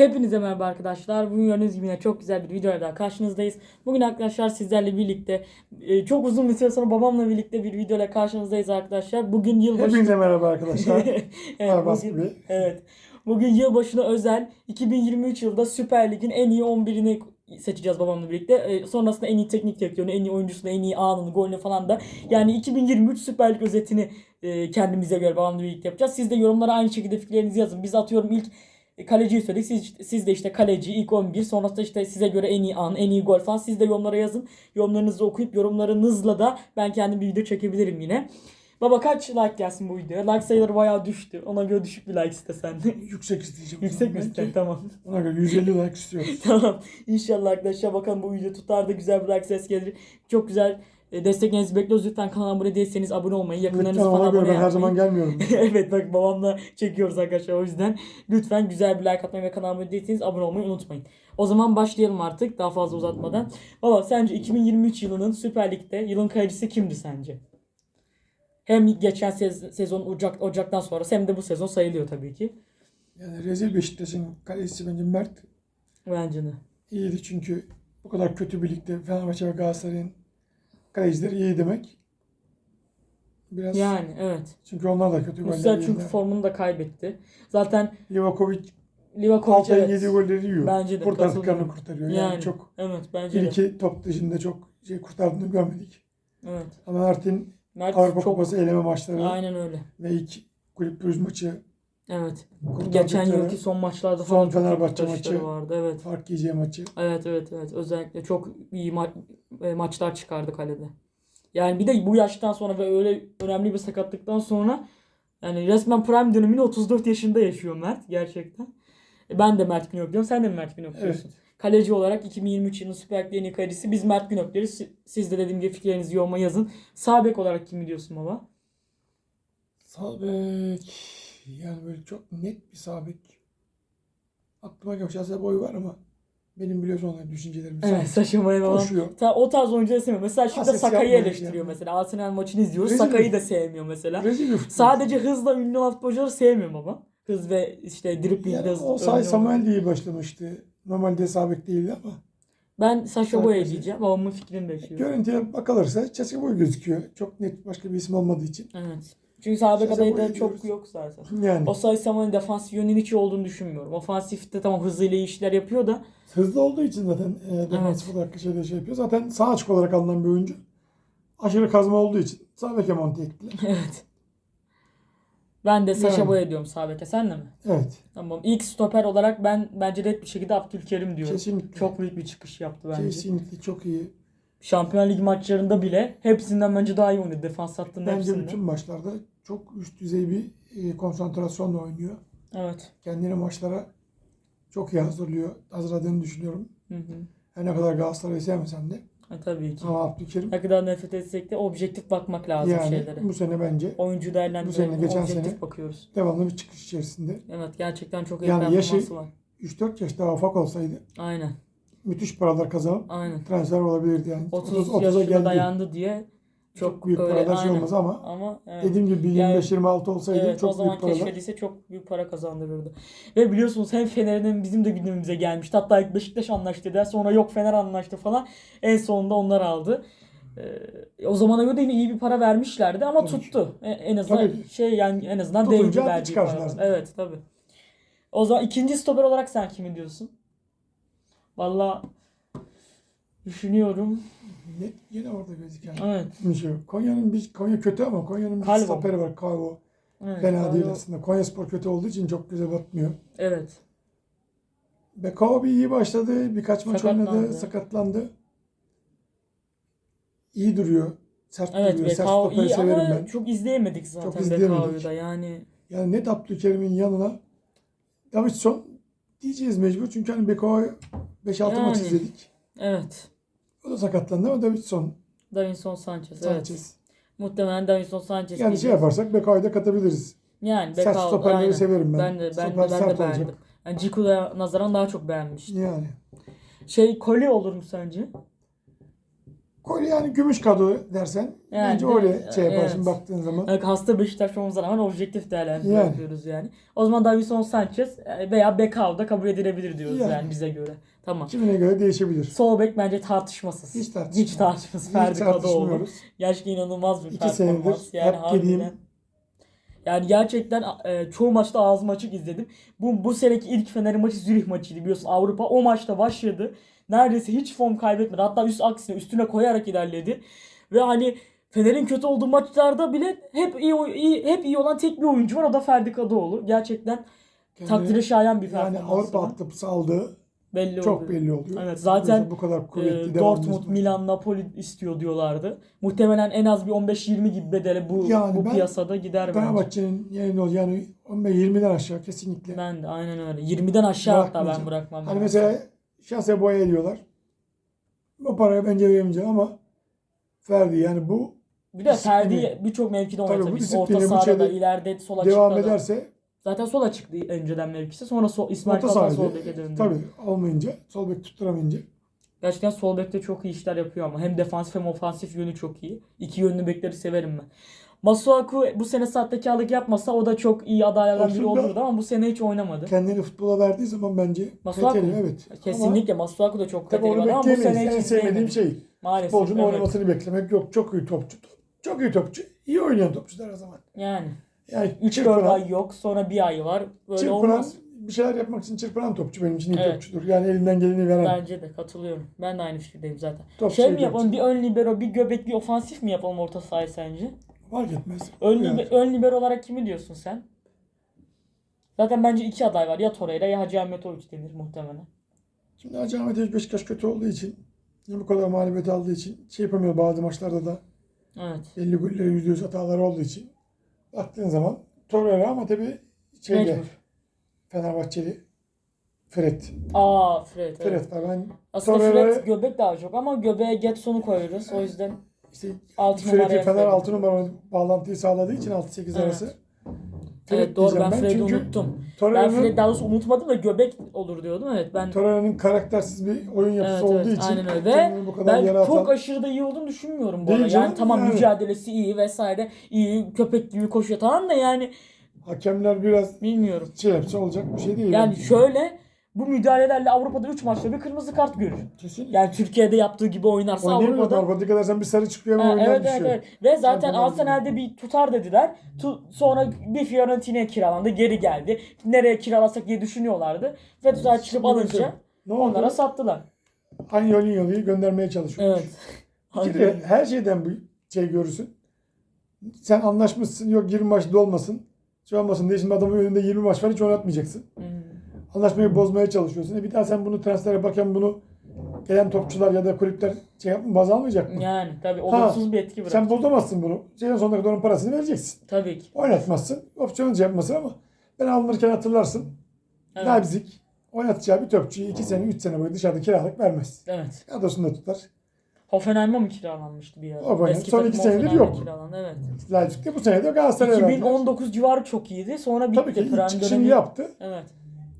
Hepinize merhaba arkadaşlar. Bugün gördüğünüz gibi yine çok güzel bir videoyla daha karşınızdayız. Bugün arkadaşlar sizlerle birlikte e, çok uzun bir süre sonra babamla birlikte bir videoyla karşınızdayız arkadaşlar. Bugün yılbaşı... Hepinize merhaba arkadaşlar. evet, bugün, evet. Bugün yılbaşına özel 2023 yılda Süper Lig'in en iyi 11'ini seçeceğiz babamla birlikte. E, sonrasında en iyi teknik direktörünü, en iyi oyuncusunu, en iyi anını, golünü falan da. Yani 2023 Süper Lig özetini e, kendimize göre babamla birlikte yapacağız. Siz de yorumlara aynı şekilde fikirlerinizi yazın. Biz atıyorum ilk e, kaleciyi söyledik. Siz, siz de işte kaleci, ilk 11. Sonrasında işte size göre en iyi an, en iyi gol falan. Siz de yorumlara yazın. Yorumlarınızı okuyup yorumlarınızla da ben kendim bir video çekebilirim yine. Baba kaç like gelsin bu videoya? Like sayıları bayağı düştü. Ona göre düşük bir like iste sen de. Yüksek isteyeceğim. Yüksek mi Belki iste? Tamam. Ona göre 150 like istiyoruz. tamam. İnşallah arkadaşlar bakalım bu video tutar da güzel bir like ses gelir. Çok güzel e, desteklerinizi bekliyoruz. Lütfen kanalıma abone değilseniz abone olmayı, yakınlarınızı Lütfen falan abone ben her zaman gelmiyorum. evet bak babamla çekiyoruz arkadaşlar o yüzden. Lütfen güzel bir like atmayı ve kanalıma abone değilseniz abone olmayı unutmayın. O zaman başlayalım artık daha fazla uzatmadan. Baba sence 2023 yılının Süper Lig'de yılın kalecisi kimdi sence? Hem geçen sez- sezon Ocak, Ocak'tan sonra hem de bu sezon sayılıyor tabii ki. Yani rezil Beşiktaş'ın kalecisi bence Mert Bence de. iyiydi çünkü bu kadar kötü birlikte Fenerbahçe ve Galatasaray'ın kalecileri iyi demek. Biraz Yani evet. çünkü onlar da kötü goller Muslera çünkü yediler. formunu da kaybetti. Zaten Livakovic Livakovic altı evet. yediği golleri yiyor. Bence de Kurtardıklarını katılıyorum. kurtarıyor. Yani, Yani çok evet bence bir de. iki top dışında çok şey kurtardığını görmedik. Evet. Ama Mert'in Mert Avrupa çok Kupası eleme maçları aynen öyle. ve ilk kulüp pürüz maçı Evet. kurtardıkları Geçen yılki son maçlarda Son falan iyi Fenerbahçe maçı. vardı. Evet. fark yiyeceği maçı. Evet evet evet. Özellikle çok iyi ma- e, maçlar çıkardı kalede. Yani bir de bu yaştan sonra ve öyle önemli bir sakatlıktan sonra yani resmen prime dönemini 34 yaşında yaşıyor Mert gerçekten. E, Ben de Mert Günok diyorum. Sen de mi Mert Günok diyorsun? Evet. Kaleci olarak 2023 yılının Süper Lig'de en iyi kalecisi biz Mert Günok deriz. Si- Siz de dediğim gibi fikirlerinizi yoruma yazın. Sağ bek olarak kimi diyorsun baba? Sağ bek. Yani böyle çok net bir sağ bek. Aklıma gelen şahsen boy var ama benim biliyorsun onların düşüncelerimi. Evet, Saşa. Ta, o tarz oyuncuları sevmiyor. Mesela şimdi Haset Sakay'ı eleştiriyor yani. mesela. Arsenal maçını izliyoruz. Rezil Sakay'ı da sevmiyor mesela. Rezil. Sadece hızla ünlü futbolcuları sevmiyor baba. Hız ve işte dribblingde yani hız. o say. Samuel de iyi başlamıştı. Normalde sağ bek değildi ama Ben Saşa bek. diyeceğim. Babamın fikrini bekliyorum. görüntüye bakılırsa Ceska boy gözüküyor. Çok net başka bir isim olmadığı için. Evet. Çünkü sağ bek Saşa adayı da çok yok zaten. Yani O sayı Samuel'in defansif yönünün hiç iyi olduğunu düşünmüyorum. Ofansifte tamam hızıyla iyi işler yapıyor da. hızlı olduğu için zaten e, defansif olarak şeyde şey yapıyor. Zaten sağ açık olarak alınan bir oyuncu. Aşırı kazma olduğu için sağ beke monte ettiler. evet. Ben de Saşa Yani. Boey diyorum sağ beke. Sen de mi? Evet. Tamam. İlk stoper olarak ben bence net bir şekilde Abdülkerim diyorum. Kesinlikle. Çok büyük bir çıkış yaptı bence. Kesinlikle çok iyi. Şampiyonlar Ligi maçlarında bile hepsinden bence daha iyi oynadı. Defans hattının Bence hepsinde. bütün maçlarda çok üst düzey bir e, konsantrasyonla oynuyor. Evet. Kendini maçlara çok iyi hazırlıyor. Hazırladığını düşünüyorum. Hı hı. Her ne kadar Galatasaray'ı sevmesem de. E, tabii ki. Ama Abdülkerim Ne kadar nefret etsek de objektif bakmak lazım yani şeylere. bu sene bence Oyuncu Bu değerlendirmek sene, geçen objektif sene- bakıyoruz. devamlı bir çıkış içerisinde. Evet gerçekten çok iyi Yani yaşı- var. 3-4 yaş daha ufak olsaydı Aynen. Müthiş paralar kazanıp Aynen. transfer olabilirdi yani. 30, 30, 30'a yaşına geldi. dayandı diye çok, Çok, büyük öyle, paralar şey aynen. olmaz ama Ama evet. dediğim gibi bir Yani- 25-26 olsaydı Evet o çok zaman büyük paralar. keşfedilse çok büyük para kazandırırdı. Ve biliyorsunuz hem Fener'in bizim de gündemimize gelmişti. Hatta ilk Beşiktaş anlaştı dediler. Sonra yok Fener anlaştı falan. En sonunda onlar aldı. Ee, o zamana göre de yine iyi bir para vermişlerdi ama Tabii tuttu. E- En azından Tabii şey yani en azından değdi aslında. Evet tabii. O zaman ikinci stoper olarak sen kimi diyorsun? Valla düşünüyorum. Net yine orada gözüken. Evet. Şey. Konya'nın bir Konya kötü ama Konya'nın bir Kalvo. stoperi var. Kalvo. evet. Fena değil Valla- aslında. Konya Spor kötü olduğu için çok güzel batmıyor. Evet. Beko bir iyi başladı. Birkaç maç Sakatlandı. oynadı. Sakatlandı. İyi duruyor. Sert Evet duruyor. Sert Bekao stoperi iyi severim ama ben. çok izleyemedik zaten Çok izleyemedik. Da yani. Yani net Abdülkerim'in yanına Davidson diyeceğiz mecbur. Çünkü hani Beko 5-6 maç Yani. izledik. Evet. O da sakatlandı ama Davidson, Davinson Sanchez. Evet. Sanchez. Muhtemelen Davinson Sanchez. Yani şey yaparsak Beko'yu da katabiliriz. Yani Sert Bekao stoperleri aynen. severim ben. Ben de ben, Stoper ben de sert beğendim. olacak. Yani Ciku'ya nazaran daha çok beğenmiştim. Yani. Şey Koli olur mu sence? Kolye yani gümüş kadro dersen Yani bence de- öyle şey yaparsın evet. baktığın zaman. Yani hasta Beşiktaş olmamıza rağmen objektif değerlendirme Yani. yapıyoruz yani. O zaman Davison Sanchez e, veya Bekao da kabul edilebilir diyoruz yani, Yani. bize göre. Tamam. Kimine göre değişebilir. Sol bek bence tartışmasız. Hiç tartışmıyoruz. Hiç tartışmasız. Ferdi Kadıoğlu. Gerçekten inanılmaz bir İki performans. senedir Yani hep dediğim- Yani gerçekten e, çoğu maçta ağzım açık izledim. Bu bu seneki ilk Fener'in maçı Zürih maçıydı biliyorsun Avrupa. O maçta başladı. Neredeyse hiç form kaybetmedi. Hatta üst aksine üstüne koyarak ilerledi. Ve hani Fener'in kötü olduğu maçlarda bile hep iyi, iyi hep iyi olan tek bir oyuncu var o da Ferdi Kadıoğlu. Gerçekten Kendine- takdire şayan bir yani performans. Avrupa var. altyapısı aldığı belli çok oluyor. belli oluyor. Evet, zaten, bu kadar kuvvetli Ee, devam Dortmund. Milan, Napoli istiyor diyorlardı. Muhtemelen en az bir 15-20 gibi bedele bu Yani bu ben piyasada gider bence. Fenerbahçe'nin yerinde ol yani 15-20'den aşağı kesinlikle. Ben de aynen öyle. 20'den aşağı hatta ben bırakmam. Hani mesela şase boya ediyorlar. O parayı bence veremeyeceğim ama Ferdi yani bu bir de Ferdi birçok mevkide bu oynatabilir. Orta bu sahada ileride sol devam açıkta da. ederse Zaten sol açıktı önceden mevkisi. Sonra sol, İsmail sahada sol beke döndü. tabii olmayınca sol bek tutturamayınca Gerçekten sol bekte çok iyi işler yapıyor ama hem defansif hem ofansif yönü çok iyi. İki yönlü bekleri severim ben. Masuaku bu sene sahtekarlık yapmasa o da çok iyi adaylardan biri olurdu ama bu sene hiç oynamadı. kendini futbola verdiği zaman bence Masuaku kaliteli evet. Kesinlikle Masuaku da çok Ama kaliteli ama bu sene En hiç sevmediğim izleyemedim. şey Maalesef. futbolcunun evet. oynamasını beklemek yok. Çok iyi topçu. Çok iyi topçu. İyi oynayan topçular o zaman. Yani. Yani 3-4 çırpınan, ay yok sonra bir ay var. Böyle çırpınan olmaz. bir şeyler yapmak için çırpınan topçu benim için iyi Evet. topçudur. Yani elinden geleni veren. Bence de katılıyorum. Ben de aynı fikirdeyim zaten. Topçu şey mi yapalım? Bir ön libero, bir göbek, bir ofansif mi yapalım orta sahaya sence? Fark etmez. Ön, Yani. libe- ön libero olarak kimi diyorsun sen? Zaten bence iki aday var. Ya Torreira ya Hacı Ahmetoviç denir muhtemelen. Şimdi Hacı Ahmet Hoca Beşiktaş kötü olduğu için ya bu kadar mağlubiyet aldığı için şey yapamıyor bazı maçlarda da Evet. belli golleri yüzde yüz hataları olduğu için baktığın zaman Torreira ama tabii şeyde Mecbur. Fenerbahçeli Fred. Aa Fred. Evet. Fred var. Ben Aslında Torreira'ya- Fred göbek daha çok ama göbeğe Getson'u koyuyoruz. O yüzden işte Altı numaraya Fener Fred'i. 6 numara bağlantıyı sağladığı için 6-8 Evet. arası. Evet doğru ben Fred'i Çünkü unuttum. Ben Torreira'nın Fred daha doğrusu unutmadım da göbek olur diyordum. Evet ben Torreira'nın karaktersiz bir oyun yapısı Evet, olduğu evet, için aynen öyle. Ve ben çok atan aşırı da iyi olduğunu düşünmüyorum bu arada. Yani tamam yani. mücadelesi iyi vesaire. iyi köpek gibi koşuyor tamam da yani hakemler biraz bilmiyorum. şey yapsa olacak bir şey değil. Yani bence. şöyle bu müdahalelerle Avrupa'da 3 maçta bir kırmızı kart görür. Kesinlikle. Yani Türkiye'de yaptığı gibi oynarsa Oynayamıyor Avrupa'da Avrupa'da dikkat edersen bir sarı çıkıyor ama oyundan evet, evet evet ve zaten Arsenal'de bir tutar dediler. Tu- sonra bir Fiorentina'ya kiralandı, geri geldi. Nereye kiralasak diye düşünüyorlardı. Ve tutar çıkıp alınca Ne oldu? onlara sattılar. Anyolino'yu göndermeye çalışıyor. Evet. Bir kere her şeyden bir şey görürsün. Sen anlaşmışsın yok 20 maç dolmasın. Şey olmasın diye şimdi adamın önünde 20 maç var hiç oynatmayacaksın. Hmm. Anlaşmayı bozmaya çalışıyorsun. E bir daha sen bunu transfer yaparken bunu gelen topçular ya da kulüpler şey yapma, baz almayacak mı? Yani tabii olumsuz bir etki bırakır. Sen bozamazsın bunu. Şeyden sonuna kadar onun parasını vereceksin. Tabii ki. Oynatmazsın. Opsiyon yapmasın ama ben alınırken hatırlarsın. Evet. Leipzig oynatacağı bir topçuyu 2 sene 3 sene boyu dışarıda kiralık vermez. Evet. Kadrosunda tutar. Hoffenheim'a mı kiralanmıştı bir ara? Hoffenheim. Eski Son iki senedir yok. Kiralandı, evet. Leipzig'de bu sene de Galatasaray'a verdiler. 2019 civarı çok iyiydi. Sonra bitti. Tabii ki ilk çıkışını yaptı. Evet.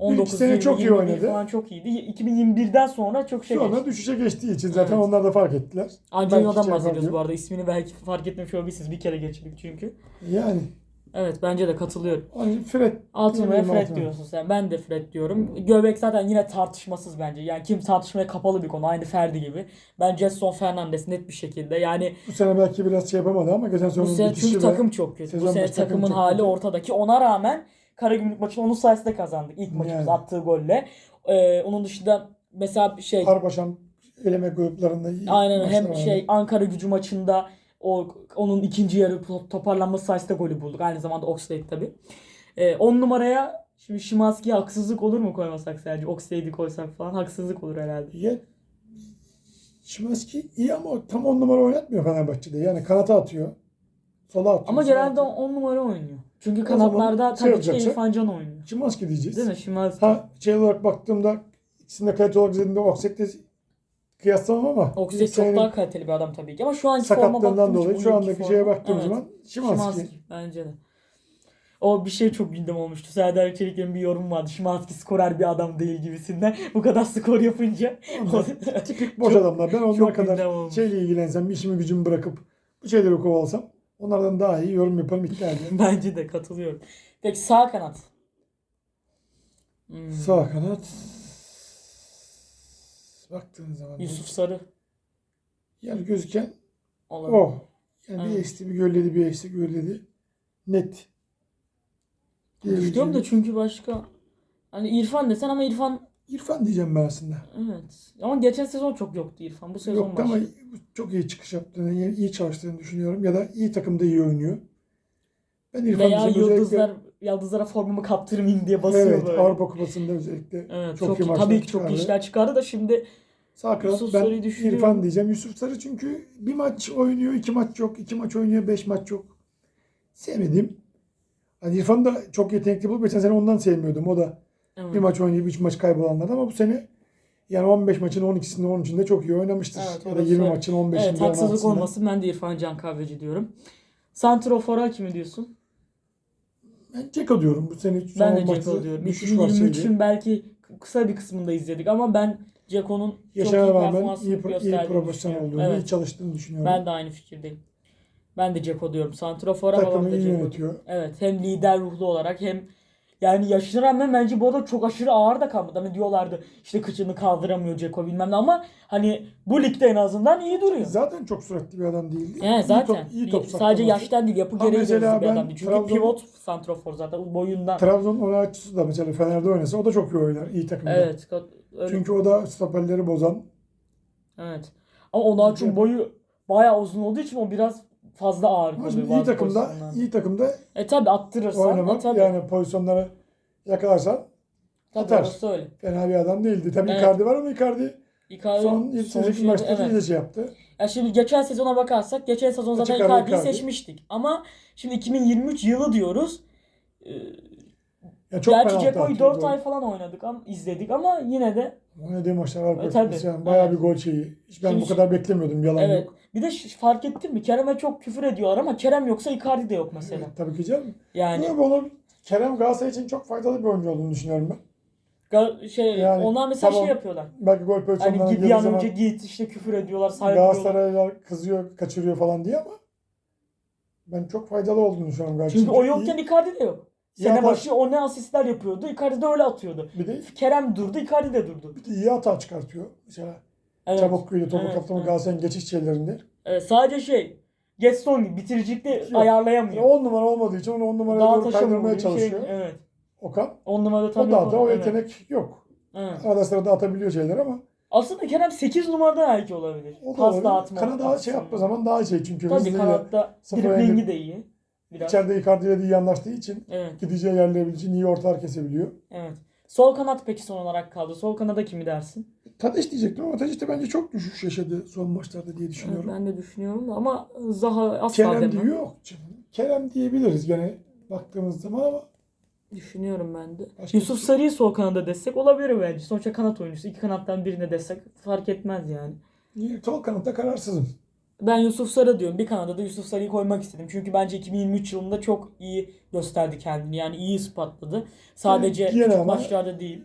İlk iki 19 sene 20, çok iyi 21 oynadı. falan çok iyiydi. 2021'den sonra çok şey Sonra geçti. düşüşe geçtiği için zaten Evet. onlar da fark ettiler. Angelino'dan şey bahsediyoruz yapar bu arada. İsmini belki fark etmemiş olabilirsiniz. Bir kere geçirdik çünkü. Yani Evet bence de katılıyorum. hani Fred 6 numaraya Bilmiyorum, Fred altı diyorsun sen. Ben de Fred diyorum. Göbek zaten yine tartışmasız bence. Yani kim tartışmaya kapalı bir konu. Aynı Ferdi gibi. Ben Jetson Fernandes net bir şekilde. Yani bu sene belki biraz şey yapamadı ama geçen bu sene sene bitişi çünkü takım çok kötü. Bu sene takım takımın hali kötü. ortadaki. Ona rağmen Karagümrük maçını onun sayesinde kazandık. İlk maçımız Yani. attığı golle. Ee, onun dışında mesela şey Karbaşan eleme gruplarında Aynen hem vardı. şey Ankara gücü maçında o onun ikinci yarı to- toparlanması sayesinde golü bulduk. Aynı zamanda Oxlade tabi. 10 numaraya şimdi Şimanski'ye haksızlık olur mu koymasak sence? Oxlade'i koysak falan haksızlık olur herhalde. Ya, Şimanski iyi ama tam on numara oynatmıyor Fenerbahçe'de. Yani kanata atıyor. Sola atıyor. Ama genelde atıyor. 10 numara oynuyor. Çünkü kanatlarda şey tabii ki İrfan Can oynuyor. Şimanski diyeceğiz. Değil mi Şimanski? Ha şey olarak baktığımda ikisinde kalite olarak izlediğimde Oxek'le kıyaslamam ama ilk çok daha kaliteli bir adam tabii ki ama şu anki forma baktığım dolayı şu andaki forma- şeye baktığım Evet. zaman Şimanski. Şimanski bence de. O bir şey çok gündem olmuştu. Serdar Çelik'in bir yorum vardı. Şimanski skorer bir adam değil gibisinden. Bu kadar skor yapınca. Onlar tipik boş Çok- adamlar. Ben onlar kadar şeyle ilgilensem, işimi gücümü bırakıp bu şeyleri kovalsam onlardan daha iyi yorum yaparım ikna ederim. Bence de katılıyorum. Peki sağ kanat. Hmm. Sağ kanat baktığın zaman Yusuf Sarı yani gözüken olabilir. o. Yani bir Evet. eksi bir gölledi bir eksi gölledi. Net. Düşünüyorum da çünkü başka hani İrfan desen ama İrfan İrfan diyeceğim ben aslında. evet. Ama geçen sezon çok yoktu İrfan. Bu sezon Yoktu ama başladı. çok iyi çıkış yaptığını, iyi iyi çalıştığını düşünüyorum. Ya da iyi takımda iyi oynuyor. Ben İrfan Veya diyeceğim. Özellikle- yıldızlar yıldızlara formumu kaptırmayayım diye basıyor evet, böyle. Avrupa Kupası'nda özellikle Evet, çok, çok, iyi iyi. maçlar Tabii ki çok iyi işler çıkardı da şimdi Sağ kanat Yusuf ben. İrfan diyeceğim. Yusuf Sarı çünkü bir maç oynuyor, iki maç yok. iki maç oynuyor, beş maç yok. Sevmedim. Hani İrfan da çok yetenekli bulup geçen sene ondan sevmiyordum. O da evet. bir maç oynayıp üç maç kaybolanlardan ama bu sene yani 15 maçın 12'sinde 13'ünde çok iyi oynamıştır. Evet, ya da orası- 20 maçın 15'inde Evet haksızlık 16'sında. olmasın ben de İrfan Can Kahveci diyorum. Santrofora kimi diyorsun? Ben Ceko diyorum. Bu sene son Ben de Ceko diyorum. düşüş var şeydi. 2023'ün belki kısa bir kısmında izledik ama ben Ceko'nun çok iyi performansını iyi, pro- iyi gösterdiğini profesyonel olduğunu, Evet. iyi çalıştığını düşünüyorum. Ben de aynı fikirdeyim. Ben de Ceko diyorum. Santrofora babam Takımı da Ceko. yönetiyor. Evet hem lider ruhlu olarak hem yani yaşına rağmen bence bu adam çok aşırı ağır da kalmadı. Hani diyorlardı işte kıçını kaldıramıyor Ceko bilmem ne ama hani bu ligde en azından iyi duruyor. Zaten çok süratli bir adam değildi. İyi zaten top- iyi top sadece yaştan değil yapı gereği de bir ben adam değil. Çünkü Trabzon- pivot santrofor zaten boyundan. Trabzon onun açısı da mesela Fener'de oynasa o da çok iyi oynar. iyi takımda. Evet. Öyle. Çünkü o da stoperleri bozan. Evet. Ama Onaç'ın boyu bayağı uzun olduğu için o biraz fazla ağır Ama kalıyor. şimdi iyi bazı takımda iyi takımda E tabi attırırsan. E oynamak tabi. yani pozisyonları yakalarsan tabi atar. orası öyle. fena bir adam değildi. Tabii Evet. Icardi var ama Icardi Icardi son son yetişecek şeyde- maçta evet. evet. şey yaptı. Ya şimdi geçen sezona bakarsak geçen sezon zaten Açık ara Icardi'yi Icardi. seçmiştik. Ama şimdi 2023 yılı diyoruz. Ee, Ya çok Gerçi Ceko'yu atıyor, 4 gol. ay falan oynadık ama izledik ama yine de Oynadığı maçlar var. E, performansı tabii. Yani bayağı Evet. bir gol şeyi. Hiç ben Şimdi- bu kadar beklemiyordum. Yalan evet. yok. Bir de fark ettin mi? Kerem'e çok küfür ediyorlar ama Kerem yoksa Icardi de yok mesela. Evet, tabii ki canım. Yani Ama onun Kerem Galatasaray için çok faydalı bir oyuncu olduğunu düşünüyorum ben. Ga- şey Yani onlar mesela tamam, şey yapıyorlar. Belki gol pozisyonlarına Hani girdiği bir an önce git işte küfür ediyorlar, saygılıyorlar. Galatasaraylılar kızıyor, kaçırıyor falan diye ama ben çok faydalı olduğunu düşünüyorum gerçekten. Çünkü o yokken Icardi de yok. Sene atar. başı o ne asistler yapıyordu. Icardi de öyle atıyordu. bir de, Kerem durdu, Icardi de durdu. bir de iyi hata çıkartıyor. Mesela Evet. çabuk kıyıda topu Evet, kaptırma evet. Galatasaray'ın geçiş şeylerinde. Evet, sadece şey Getson bitiricilikte Yok. ayarlayamıyor. 10 numara olmadığı için onu 10 numaraya doğru kaydırmaya gibi şey. çalışıyor. Evet. Okan. On numarada O tam da yok da o ama, yetenek yok. Evet. Arada sırada atabiliyor şeyler ama Aslında Kerem 8 numarada belki olabilir. o da Pas olabilir. dağıtma. Kanada şey açısından. yaptığı zaman daha şey çünkü Tabii hızlıyla kanatta sıfıra driblingi inip- de iyi. Biraz. içeride Icardi ile iyi anlaştığı için Evet. gideceği yerleyebildiği için iyi ortalar kesebiliyor. Evet. Sol kanat peki son olarak kaldı. Sol kanada kimi dersin? Tadiç diyecektim ama Tadiç de bence çok düşüş yaşadı son maçlarda diye düşünüyorum. Ben de düşünüyorum da ama Zaha asla Kerem demem. diyor yok canım. Kerem diyebiliriz gene baktığımız zaman ama Düşünüyorum ben de. Başka Yusuf şey- Sarı'yı sol kanada destek olabilir bence. Sonuçta kanat oyuncusu. İki kanattan birine destek fark etmez yani. sol kanatta kararsızım. Ben Yusuf Sarı diyorum. Bir kanada da Yusuf Sarı'yı koymak istedim. Çünkü bence 2023 yılında çok iyi gösterdi kendini. Yani iyi ispatladı. Sadece yine küçük maçlarda değil.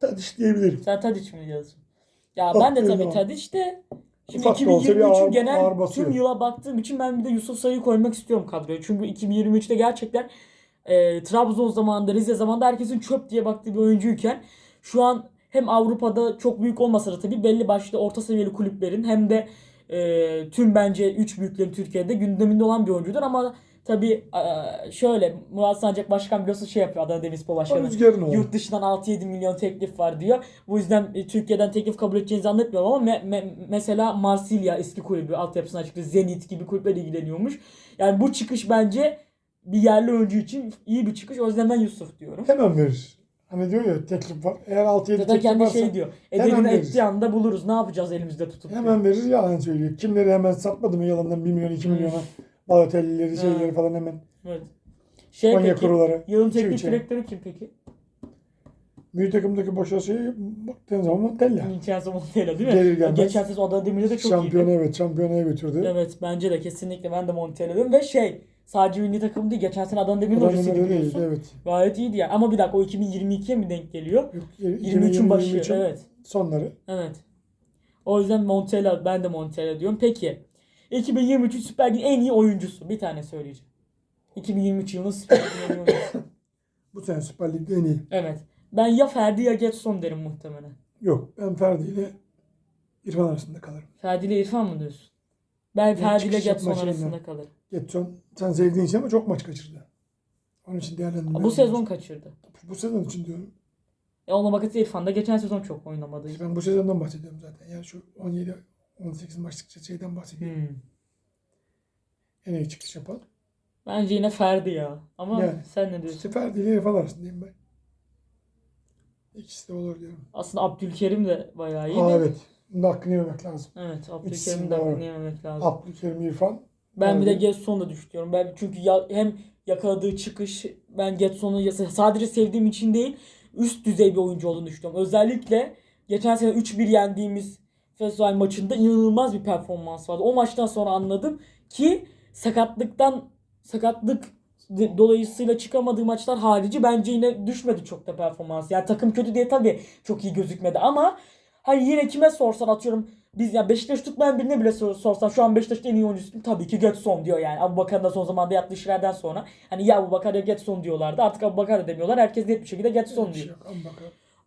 Tadiç diyebilirim. Sen Tadic mi diyorsun? Ya ben de tabii. Tadic de Şimdi Ufak da olsa bir 2023'ün ağır- genel ağır tüm yıla baktığım için ben bir de Yusuf Sarı'yı koymak istiyorum kadroya. Çünkü 2023'te gerçekten e, Trabzon zamanında, Rize zamanında herkesin çöp diye baktığı bir oyuncuyken şu an hem Avrupa'da çok büyük olmasa da tabii belli başlı orta seviyeli kulüplerin hem de e, tüm bence 3 büyüklerin Türkiye'de gündeminde olan bir oyuncudur ama tabii e, şöyle Murat Sancak Başkan biliyorsun şey yapıyor Adana Demirspor Başkanı. rüzgarın. Yurt dışından 6-7 milyon teklif var diyor. Bu yüzden e, Türkiye'den teklif kabul edeceğini zannetmiyorum ama me- me- mesela Marsilya eski kulübü altyapısına çıktı. Zenit gibi kulüpler ilgileniyormuş. Yani bu çıkış bence bir yerli oyuncu için iyi bir çıkış. O yüzden ben Yusuf diyorum. Hemen verir. Hani diyor ya teklif var. Eğer 6-7 Zaten teklif kendi varsa şey diyor. hemen Ederini veririz. ettiği anda buluruz. Ne yapacağız elimizde tutup. diyor. hemen verir yalan söylüyor. Kimleri hemen satmadı mı yalandan 1 milyon 2 Hmm. milyona Balotellileri şeyleri falan hemen Evet. Şey Konya peki, kuruları. yılın teknik direktörü kim peki? Büyük takımdaki boş baktığın zaman Montella. Vincenzo Montella değil mi? Gelir gelmez. Geçen sezon Adana Demir'de de çok iyiydi. Şampiyonu evet şampiyonaya götürdü. Evet bence de kesinlikle ben de Montella diyorum ve şey sadece milli takım değil. Geçen sene Adana Demir'in Adana hocası Demir'de biliyorsun. evet. Gayet iyiydi yani. Ama bir dakika o 2022'ye mi denk geliyor? Yok, 23'ün başı 23'ün evet. Sonları. Evet. O yüzden Montella ben de Montella diyorum. Peki 2023 Süper Lig'in en iyi oyuncusu. Bir tane söyleyeceğim. 2023 yılının Süper Lig'in en iyi oyuncusu. Bu sene Süper Lig'de en iyi. Evet. Ben ya Ferdi ya Getson derim muhtemelen. Yok ben Ferdi ile İrfan arasında kalırım. Ferdi ile İrfan mı diyorsun? Ben Ferdi ile Getson arasında kalırım. Getson sen sevdiğin için ama çok maç kaçırdı. Onun için değerlendirme. Bu sezon kaçırdı. Bu sezon için diyorum. E ona bakınca İrfan da geçen sezon çok oynamadı. Ben bu sezondan bahsediyorum zaten. Yani şu 17 18 maçlık şeyden bahsediyorum. Hmm. En iyi çıkış yapan. Bence yine Ferdi ya. Ama Yani. sen ne diyorsun? İşte Ferdi ile İrfan arasındayım ben. İkisi de olur diyorum. Aslında Abdülkerim de bayağı iyi. De. evet. Bunun hakkını yememek lazım. Evet, Abdülkerim'in de hakkını yememek lazım. Abdülkerim İrfan. Ben bir de Ferdi. Getson'u da düşünüyorum. Ben çünkü ya, hem yakaladığı çıkış ben Getson'u sadece sevdiğim için değil üst düzey bir oyuncu olduğunu düşünüyorum. Özellikle geçen sene 3-1 yendiğimiz festival maçında inanılmaz bir performans vardı. O maçtan sonra anladım ki sakatlıktan sakatlık dolayısıyla çıkamadığı maçlar harici bence yine düşmedi çok da performans. Yani takım kötü diye tabii çok iyi gözükmedi ama hani yine kime sorsan atıyorum biz ya Beşiktaş tutmayan birine bile sor- sorsan şu an Beşiktaş'ta en iyi oyuncusu kim? tabii ki Getson diyor yani. Abu Bakar'ın da son zamanda yaptığı işlerden sonra hani ya Abu Bakar ya Getson diyorlardı. Artık Abu Bakar da demiyorlar. Herkes net bir şekilde Getson diyor. yok.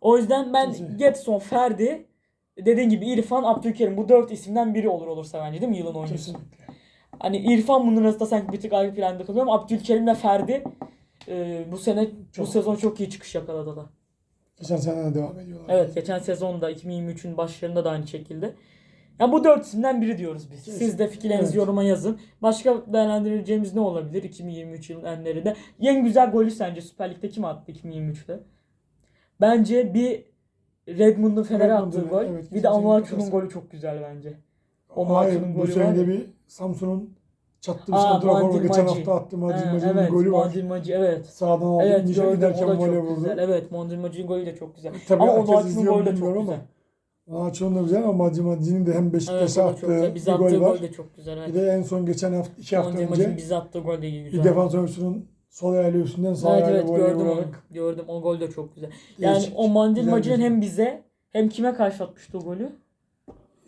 O yüzden ben. Getson, Ferdi, dediğin gibi İrfan, Abdülkerim bu dört isimden biri olur olursa bence değil mi yılın oyuncusu? Kesinlikle. Hani İrfan bunun arasında sanki bir tık arka planda kalıyor ama Abdülkerim ve Ferdi e, bu sene bu Çok. sezon çok iyi çıkış yakaladılar. Geçen seneden devam ediyorlar. Evet geçen sezonda 2023'ün başlarında da aynı şekilde. Ya bu dört isimden biri diyoruz biz. Kesin. Siz de fikirlerinizi Evet. yoruma yazın. Başka değerlendireceğimiz ne olabilir 2023 yılın enlerinde? En güzel golü sence Süper Lig'de kim attı 2023'te? Bence bir Redmond'un Fener'e attığı gol. evet, bir de katılıyorum. golü çok güzel bence. O Hayır bu sene de bir Samsun'un çattığı bir Aa, santrafor Mandil var. Geçen hafta attı Maci'nin evet, golü var. Mandilmacı evet. Sağdan aldı. Evet o giderken vole vurdu. güzel. Evet Mandilmacı'nın golü de çok güzel. Tabii ama mu golü de çok güzel. Ama. Maçın da güzel ama Madrid Maci'nin de hem Evet Beşiktaş'a da çok attığı bir gol var. gol de çok güzel. Evet. Bir de en son geçen hafta, iki hafta Mandilmacı'nın önce bize attığı gol de güzel. bir defans oyuncusunun sol ayağıyla üstünden sağ Evet ayağıyla evet gördüm onu. vurarak Gördüm o gol de çok güzel. Yani değişik, o Mandil Macı'nın hem bize hem kime karşı atmıştı o golü?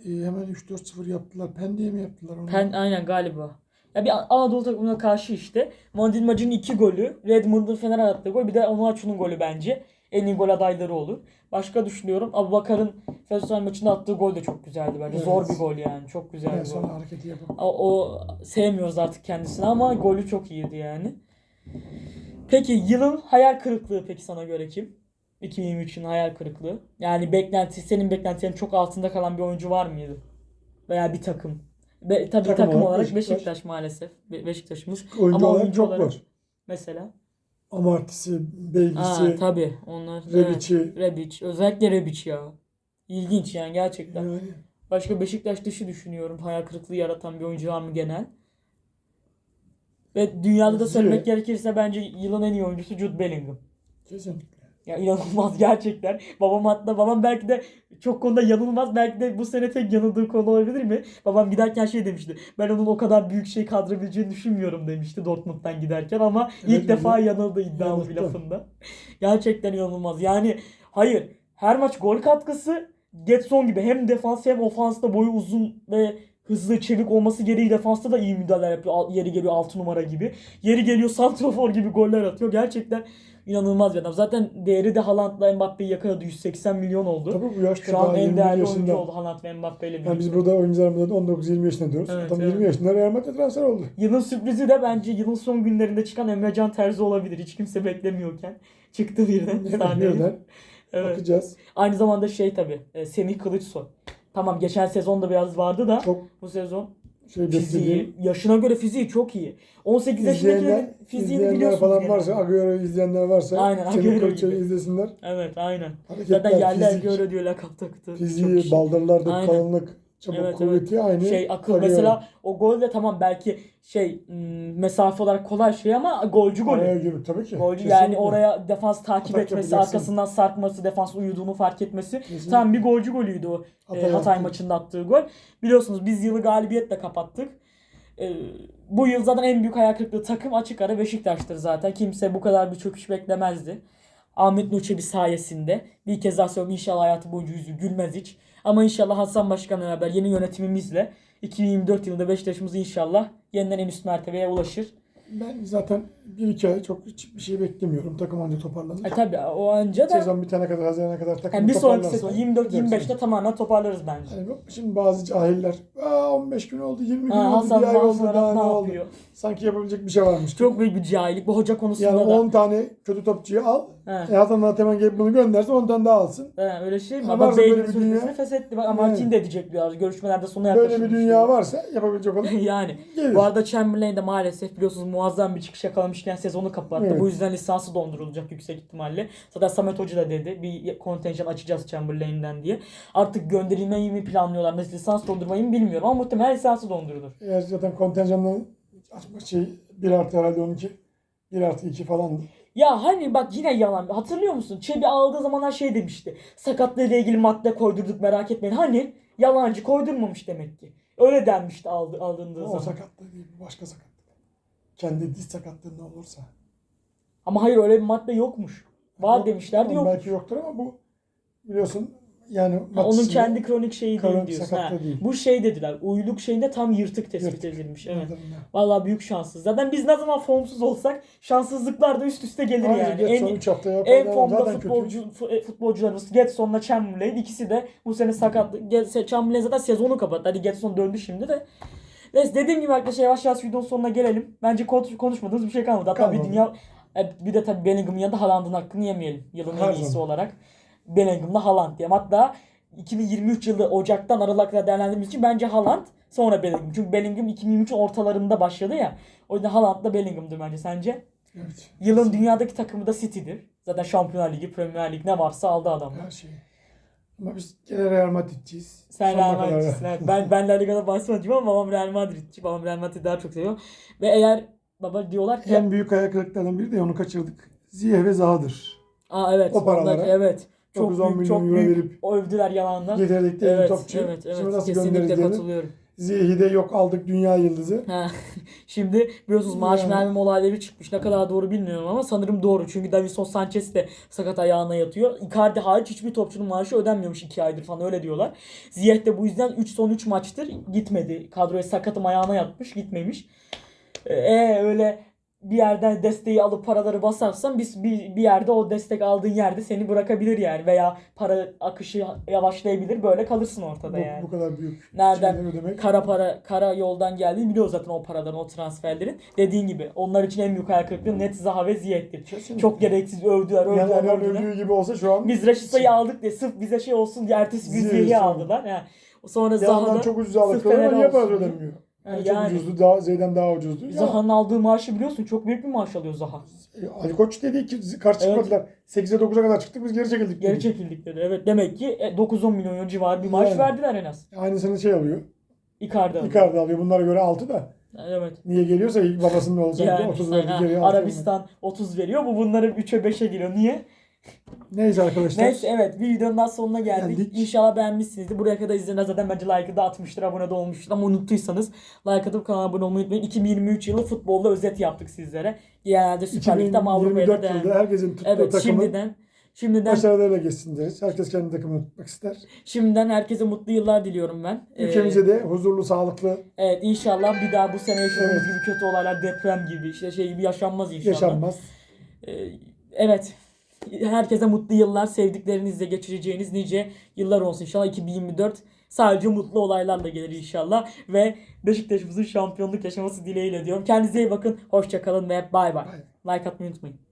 Ee, hemen 3-4-0 yaptılar. Pendik'e mi yaptılar onu? Pen aynen galiba. Ya bir Anadolu takımına karşı işte. Mandil Macı'nın iki golü. Redmond'un Fener'e attığı gol. Bir de Onuachu'nun golü bence. En iyi gol adayları olur. Başka düşünüyorum. Abubakar'ın Festival maçında attığı gol de çok güzeldi bence. Evet. Zor bir gol yani. Çok güzel bir gol. hareketi yapıp. O, o sevmiyoruz artık kendisini ama golü çok iyiydi yani. Peki yılın hayal kırıklığı peki sana göre kim? 2023'ün hayal kırıklığı. Yani beklenti senin beklentilerin çok altında kalan bir oyuncu var mıydı? Veya bir takım. Be, tabii takım, Takım olarak olarak Beşiktaş, Beşiktaş. maalesef. Be- Beşiktaş'ımız. Oyuncu Ama olarak oyuncu olarak- var. Mesela. Amartisi, Aa Beygisi, tabii onlar. Rebiç'i. Evet, Rebic. Özellikle Rebic ya. İlginç yani gerçekten. Yani Başka Beşiktaş dışı düşünüyorum. Hayal kırıklığı yaratan bir oyuncu var mı genel? Ve dünyada da söylemek gerekirse bence yılın en iyi oyuncusu Jude Bellingham. kesinlikle. Ya inanılmaz gerçekten. Babam hatta babam belki de çok konuda yanılmaz. Belki de bu sene tek yanıldığı konu olabilir mi? Babam giderken şey demişti. Ben onun o kadar büyük şey kaldırabileceğini düşünmüyorum demişti Dortmund'dan giderken ama Evet, ilk defa yanıldı iddialı bir lafında. Gerçekten inanılmaz. Yani hayır her maç gol katkısı Getson gibi hem defans hem ofansta boyu uzun ve hızlı çevik olması gereği defansta da iyi müdahaleler yapıyor. Yeri geliyor 6 numara gibi. Yeri geliyor santrafor gibi goller atıyor. Gerçekten inanılmaz bir adam. Zaten değeri de Haaland'la Mbappe'yi yakaladı. 180 milyon oldu. Tabii bu yaşta Şu an en 21 değerli oyuncu yaşında. oldu Haaland ve Mbappe ile Yani birlikte. biz burada oyuncularımızda 19-20 yaşında diyoruz. Evet, Adam evet. 20 yaşında Real Madrid transfer oldu. Yılın sürprizi de bence yılın son günlerinde çıkan Emrecan Terzi olabilir. Hiç kimse beklemiyorken. Çıktı birden sahneye. Evet. bakacağız. Aynı zamanda şey tabi Semih Kılıçsoy. Tamam geçen sezonda biraz vardı da Çok bu sezon şey fiziği, beklediğim. yaşına göre fiziği çok iyi. 18 İzleyenler, yaşındakilerin fiziğini izleyenler biliyorsunuz. falan genelde. varsa, Agüero izleyenler varsa Aynen, Agüero Kılıçsoy'u gibi. izlesinler. Evet aynen. Hareketler, Zaten yerler fizik, göre diyor lakap taktı. Çok fiziği, iyi. baldırlarda Aynen. kalınlık, çabuk Evet, kuvveti aynı. Şey akıl Agüero. mesela o gol de tamam belki şey ım, mesafe olarak kolay şey ama golcü golü. Oraya gibi tabii ki. Golcü Kesinlikle. yani oraya defans takip Atak etmesi, arkasından sarkması, defans uyuduğunu fark etmesi. Kesinlikle. Tam bir golcü golüydü o e, Hatay Hatay yaptı. maçında attığı gol. Biliyorsunuz biz yılı galibiyetle kapattık. Ee, bu yıl zaten en büyük hayal kırıklığı takım açık ara Beşiktaş'tır zaten. Kimse bu kadar bir çöküş beklemezdi. Ahmet Nur Çebi sayesinde. Bir kez daha söylüyorum inşallah hayatı boyunca yüzü gülmez hiç. Ama inşallah Hasan Başkan'la beraber yeni yönetimimizle 2024 yılında Beşiktaş'ımız inşallah yeniden en üst mertebeye ulaşır. Ben zaten bir iki ay çok hiç bir şey beklemiyorum. Takım anca toparlanır. E tabi o anca da Sezon bitene kadar, Haziran'a kadar takım yani bir sonraki sezon 24-25'te tamamen toparlarız bence. Yani şimdi bazı cahiller Aa, 15 gün oldu, 20 gün Ha, oldu, Hasan bir ay oldu daha ne ne oldu? Sanki yapabilecek bir şey varmış. Çok büyük bir cahillik. Bu hoca konusunda yani da. 10 tane kötü topçuyu al. He. E, Hasan Ataman gelip bunu gönderse 10 tane daha alsın. He, öyle şey mi? Ama Bey'in sözleşmesini feshetti. Bak, Ama Yani. de edecek diyorlar. Görüşmelerde sona yaklaşılmış. Böyle bir dünya varsa yapabilecek olan yani. gelir. Bu arada Chamberlain de maalesef biliyorsunuz muazzam bir çıkış yakalamışken sezonu kapattı. Evet. Bu yüzden lisansı dondurulacak yüksek ihtimalle. Zaten Samet Hoca da dedi bir kontenjan açacağız Chamberlain'den diye. Artık gönderilmeyi mi planlıyorlar? Nasıl lisans dondurmayı mı bilmiyorum ama muhtemelen lisansı dondurulur. Eğer zaten kontenjanını açmak şey 1 artı herhalde 12. 1 artı 2 falan. Ya hani bak yine yalan. Hatırlıyor musun? Çebi aldığı zamanlar şey demişti. Sakatlığıyla ilgili madde koydurduk merak etmeyin. Hani yalancı koydurmamış demek ki. Öyle denmişti aldı, alındığı O zaman. sakatlığı değil, başka sakatlık. Kendi diz sakatlığı ne olursa. Ama hayır öyle bir madde yokmuş. Var Yok, demişlerdi yok. Belki yoktur ama bu biliyorsun yani Ha, onun kendi kronik şeyi değil kronik diyorsun. Ha. değil. Bu şey dediler. Uyluk şeyinde tam yırtık tespit Yırtık. edilmiş. Evet. Vallahi büyük şanssız. Zaten biz ne zaman formsuz olsak şanssızlıklar da üst üste gelir Ayrıca yani. En, 3 hafta yapar. en formda futbolcu, kötü. e, futbolcularımız Getson'la Chamberlain ikisi de bu sene sakatlı. Ge- Chamberlain zaten sezonu kapattı. Hadi Getson döndü şimdi de. Neyse dediğim gibi arkadaşlar yavaş yavaş videonun sonuna gelelim. Bence konuş, konuşmadığımız bir şey kalmadı. Hatta bir Kalmadı. dünya e, bir de tabii Bellingham'ın yanında Haaland'ın hakkını yemeyelim. Yılın en iyisi olarak. Bellingham'la Haaland diyelim. Hatta 2023 yılı Ocak'tan Aralık'a kadar değerlendirmemiz için bence Haaland sonra Bellingham. Çünkü Bellingham 2023'ün ortalarında başladı ya. O yüzden Haaland'la Bellingham'dır bence sence? Evet. Yılın dünyadaki takımı da City'dir. Zaten Şampiyonlar Ligi, Premier Lig ne varsa aldı adamlar. Her şey. Ama biz gene Real Madrid'ciyiz. Sen Real kadar. Madrid'sin. Evet, ben, ben La Liga'da Barcelona'cıyım ama babam Real Madrid'ci. Babam Real Madrid'i daha çok seviyor. Ve eğer baba diyorlar ki En büyük ayak kırıklarından biri de onu kaçırdık. Ziyeh ve Zaha'dır. Aa evet. O paralara onlar- evet. Çok 9-10 büyük, çok milyon euro büyük verip övdüler yalandan. Değil Evet, topçu. evet, evet. Şimdi nasıl Kesinlikle katılıyorum. Ziyeh'i de yok aldık dünya yıldızı. Ha, Şimdi biliyorsunuz maaş Yani. vermeme olayları çıkmış. Ne kadar doğru bilmiyorum ama sanırım doğru. Çünkü Davinson Sanchez de sakat ayağına yatıyor. Icardi hariç hiçbir topçunun maaşı ödenmiyormuş 2 aydır falan öyle diyorlar. Ziyech de bu yüzden 3 son 3 maçtır gitmedi. Kadroya sakatım ayağına yatmış gitmemiş. Ee, öyle bir yerden desteği alıp paraları basarsan biz bir, bir yerde o destek aldığın yerde seni bırakabilir yani veya para akışı yavaşlayabilir böyle kalırsın ortada Bu, yani. bu kadar büyük Nereden ödemek. kara para kara yoldan geldiğini biliyoruz zaten o paraların o transferlerin. Dediğin gibi onlar için en büyük hayal kırıklığı net Zaha ve. Kesinlikle. Çok gereksiz övdüler övdüler yani övdüler. övdüğü gibi olsa şu an Biz Raşitsa'yı aldık diye sırf bize şey olsun diye ertesi gün sonra. aldılar. Ha. Sonra Zaha'da çok ucuz aldık sırf diyorlar ama Fener'e niye para ödemiyor? Ha, Yani. Çok ucuzdu. Daha, Zeyden daha ucuzdu. Zaha'nın aldığı maaşı biliyorsun çok büyük bir maaş alıyor Zaha. e, Ali Koç dedi ki karşı çıkmadılar. 8'e 9'a kadar çıktık biz geri çekildik. Geri dedi. çekildikleri. Evet demek ki e, 9-10 milyon civarı bir maaş Yani. verdiler en az. Aynısını şey alıyor. Icardi alıyor. Icardi alıyor. Bunlara göre 6 da. Evet. Niye geliyorsa ilk babasının ne olacak? Yani 30 ha, verdi geriye altı Arabistan 30 veriyor. Bu bunların 3'e 5'e giriyor. Niye? Neyse arkadaşlar. Neyse evet bir videonun daha sonuna geldik. Geldik. İnşallah beğenmişsinizdir. Buraya kadar izleyenler zaten bence like'ı da atmıştır, abone de olmuştur. Ama unuttuysanız like atıp kanala abone olmayı unutmayın. 2023 yılı futbolda özet yaptık sizlere. Genelde Süper Lig'de ama Avrupa'ya da 2024 değerli. yılında herkesin tuttuğu Evet takımı şimdiden şimdiden başarılarıyla geçsin deriz. Herkes kendi takımını tutmak ister. şimdiden herkese mutlu yıllar diliyorum ben. Ee, Ülkemize de huzurlu, sağlıklı evet inşallah bir daha bu sene yaşadığımız Evet. gibi kötü olaylar deprem gibi işte şey gibi yaşanmaz inşallah. yaşanmaz. Ee, evet. Herkese mutlu yıllar, sevdiklerinizle geçireceğiniz nice yıllar olsun inşallah. 2024 sadece mutlu olaylarla gelir inşallah. Ve Beşiktaş'ımızın şampiyonluk yaşaması dileğiyle diyorum. Kendinize iyi bakın, hoşçakalın ve bay bay. Like atmayı unutmayın.